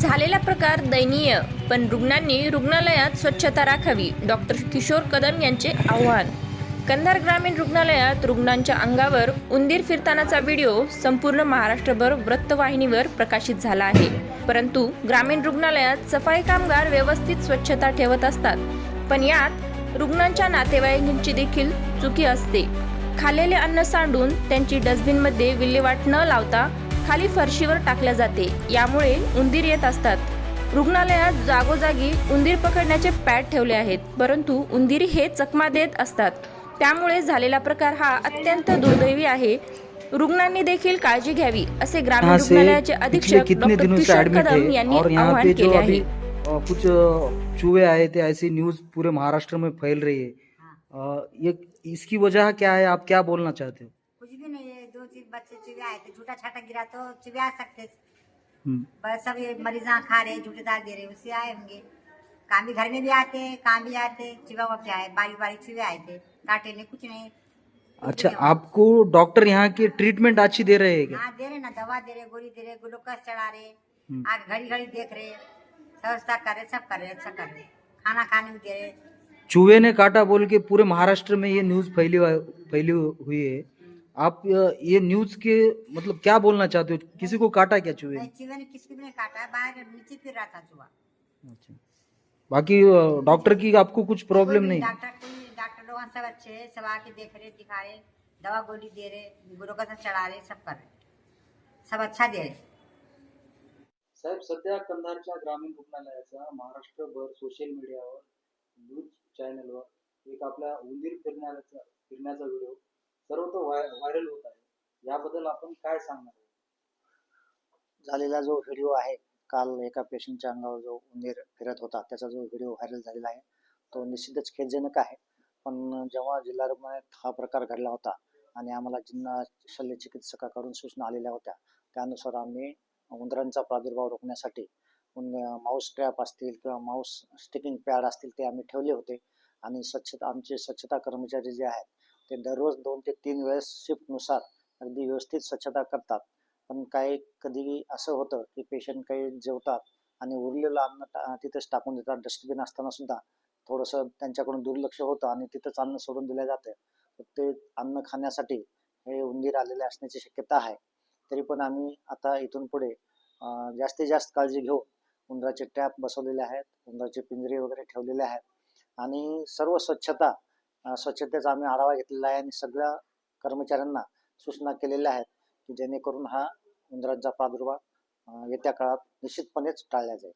झालेला प्रकार दयनीय पण रुग्णांनी रुग्णालयात स्वच्छता राखावी डॉक्टर किशोर कदम यांचे आव्हान. कंधार ग्रामीण रुग्णालयात रुग्णांच्या अंगावर उंदीर फिरतानाचा व्हिडिओ संपूर्ण महाराष्ट्रभर वृत्तवाहिनीवर प्रकाशित झाला आहे. परंतु ग्रामीण रुग्णालयात सफाई कामगार व्यवस्थित स्वच्छता ठेवत असतात. पण यात रुग्णांच्या नातेवाईकांची देखील चुकी असते. खाल्लेले अन्न सांडून त्यांची डस्टबिनमध्ये विल्हेवाट न लावता खाली फरशीवर टाकल्या जाते. यामुळे उंदीर येत असतात. रुग्णालयात जागोजागी उंदीर पकडण्याचे पॅड ठेवले आहेत. परंतु उंदीर हे चकमा देत असतात. त्यामुळे झालेला प्रकार हा अत्यंत दुर्दैवी आहे. रुग्णांनी देखील काळजी घ्यावी असे ग्रामीण रुग्णालयाचे अधीक्षक डॉक्टर किशोर कदम यांनी और यहाँ आवाहन पे जो केले आहे. कुछ चूहे आए थे ऐसी न्यूज पूरे महाराष्ट्र में फैल रही है। ये इसकी वजह क्या है? आप क्या बोलना चाहते हो? बच्चे चुहे आए थे झूठा छाटा गिरा तो आ सकते हम्म, बस सब ये मरीजा खा रहे झूठे दे रहे उससे आए होंगे। काम भी घर में भी आते काम भी आते चुहा वहाँ आए बारी बारी चुहे आए थे काटे ने कुछ नहीं। अच्छा आपको डॉक्टर यहाँ की ट्रीटमेंट अच्छी दे रहे हैं हाँ दे रहे ना दवा दे रहे गोली दे रहे ग्लूकोज चढ़ा रहे हम्म। आगे घड़ी घड़ी देख रहे व्यवस्था कर रहे सब कर रहे अच्छा कर रहे खाना खाने भी दे रहे चूहे ने काटा बोल के पूरे महाराष्ट्र में ये न्यूज़ फैली फैली हुई है। आप ये न्यूज के मतलब क्या बोलना चाहते हो? किसी को काटा क्या चूहे? चूहे ने किसी काटा बाहर नीचे फिर रहा था चूहा। अच्छा। बाकी डॉक्टर की आपको कुछ प्रॉब्लम नहीं? डॉक्टर कोई डॉक्टर लोग सब अच्छे हैं सब आके देख रहे दिखा रहे दवा गोली दे रहे ग्लूकोज चढ़ा रहे सब कर रहे सब अच्छा दे रहे साहेब सध्या कंधारच्या ग्रामीण रुग्णालयाचा महाराष्ट्रभर सोशल मीडियावर न्यूज चॅनलवर एक आपल्या उंदीर फिरण्याचा फिरण्याचा व्हिडिओ सर्वत्र व्हाय व्हायरल होत आहे. याबद्दल आपण काय सांगणार झालेला जो व्हिडिओ आहे काल एका पेशंटच्या अंगावर जो उंदीर फिरत होता त्याचा जो व्हिडिओ व्हायरल झालेला आहे तो निश्चितच खेदजनक आहे. पण जेव्हा जिल्हा रुग्णालयात हा प्रकार घडला होता आणि आम्हाला जिल्हा शल्य चिकित्सकाकडून सूचना आलेल्या होत्या त्यानुसार आम्ही उंदरांचा प्रादुर्भाव रोखण्यासाठी माऊस ट्रॅप असतील किंवा माऊस स्टिकिंग पॅड असतील ते आम्ही ठेवले होते. आणि स्वच्छता आमचे स्वच्छता कर्मचारी जे आहेत ते दररोज दोन ते तीन वेळेस शिफ्टनुसार अगदी व्यवस्थित स्वच्छता करतात. पण काही कधी असं होतं की पेशंट काही जेवतात आणि उरलेलं अन्न टा- तिथेच टाकून देतात. डस्टबिन असताना सुद्धा थोडंसं त्यांच्याकडून दुर्लक्ष होतं आणि तिथंच अन्न सोडून दिलं जातं. तर ते अन्न खाण्यासाठी हे उंदीर आलेले असण्याची शक्यता आहे. तरी पण आम्ही आता इथून पुढे जास्तीत जास्त काळजी घेऊन उंदराचे टॅप बसवलेले आहेत. उंदराचे पिंजरे वगैरे ठेवलेले आहेत. आणि सर्व स्वच्छता स्वच्छतेचा आम्ही आढावा घेतलेला आहे आणि सगळ्या कर्मचाऱ्यांना सूचना केलेल्या आहेत की जेणेकरून हा उंदरांचा प्रादुर्भाव येत्या काळात निश्चितपणेच टाळला जाईल.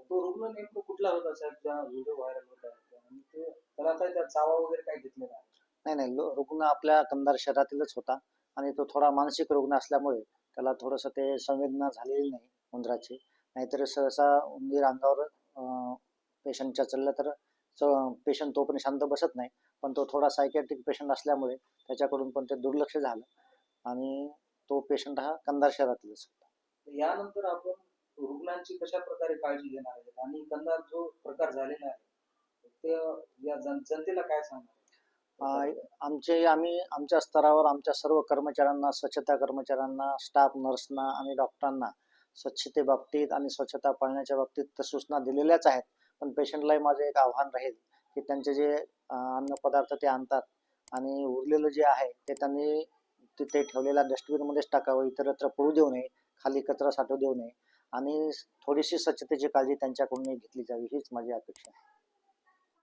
तो रुग्ण नेमकं कुठला होता साहेब? ज्या व्हिडिओ व्हायरल होत आहे आणि ते त्याला काय त्या चावा वगैरे काय घेतलेला नाही नाही रुग्ण आपल्या कंधार शहरातीलच होता आणि तो थोडा मानसिक रुग्ण असल्यामुळे त्याला थोडंसं ते संवेदना झालेली नाही उंदराची. नाहीतर सहसा उंदीर अंगावर पेशंटच्या चाललं तर पेशंट तो पण शांत बसत नाही. पण तो थोडा सायकॅट्रिक पेशंट असल्यामुळे त्याच्याकडून पण ते दुर्लक्ष झालं. आणि तो पेशंट हा कंधार शहरातीलच होता यानंतर आपण रुग्णांची कशा प्रकारे काळजी घेणार आहेत? आणि कंधार जो प्रकार झालेला आहे ते या जन- जनतेला काय सांगणार आमचे आम्ही आमच्या स्तरावर आमच्या सर्व कर्मचाऱ्यांना स्वच्छता कर्मचाऱ्यांना स्टाफ नर्सना आणि डॉक्टरांना स्वच्छतेबाबतीत आणि स्वच्छता पाळण्याच्या बाबतीत तर सूचना दिलेल्याच आहेत. पण पेशंटलाही माझं एक आव्हान राहील की त्यांचे जे अन्न अन्नपदार्थ ते आणतात आणि उरलेलं जे आहे ते त्यांनी तिथे ठेवलेल्या डस्टबिनमध्येच टाकावं इतरत्र पडू देऊ नये खाली कचरा साठवू देऊ नये आणि थोडीशी स्वच्छतेची काळजी त्यांच्याकडून घेतली जावी हीच माझी अपेक्षा आहे.